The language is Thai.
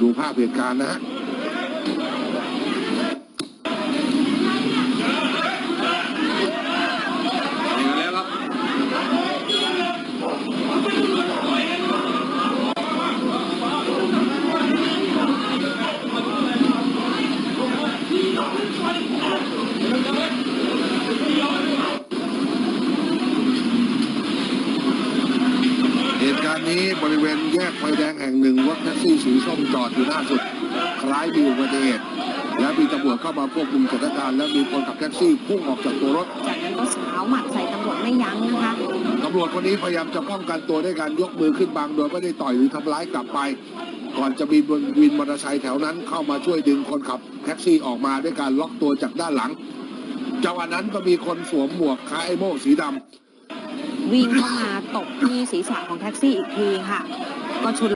ดูภาพเหตุการณ์นะฮะ เหตุการณ์นี้บริเวณแยกไฟแดงแห่งหนึ่งรถแท็กซี่สีส้มจอดอยู่หน้าสุด คล้ายมีอุบัติเหตุและมีตำรวจเข้ามาควบคุมสถานการณ์และมีคนขับแท็กซี่พุ่งออกจากตัวรถ จากนั้นก็เช้าหมัดใส่ตำรวจไม่ยั้งนะคะตำรวจคนนี้พยายามจะป้องกันตัวด้วยการยกมือขึ้นบังโดยไม่ได้ต่อยหรือทำร้ายกลับไป ก่อนจะมีวินมอเตอร์ไซค์แถวนั้นเข้ามาช่วยดึงคนขับแท็กซี่ออกมาด้วยการล็อกตัวจากด้านหลังจังหวะนั้นก็มีคนสวมหมวกคล้ายไอโม่สีดำ วิ่งเข้ามาตบที่ศีรษะของแท็กซี่อีกทีค่ะ ก็ชุน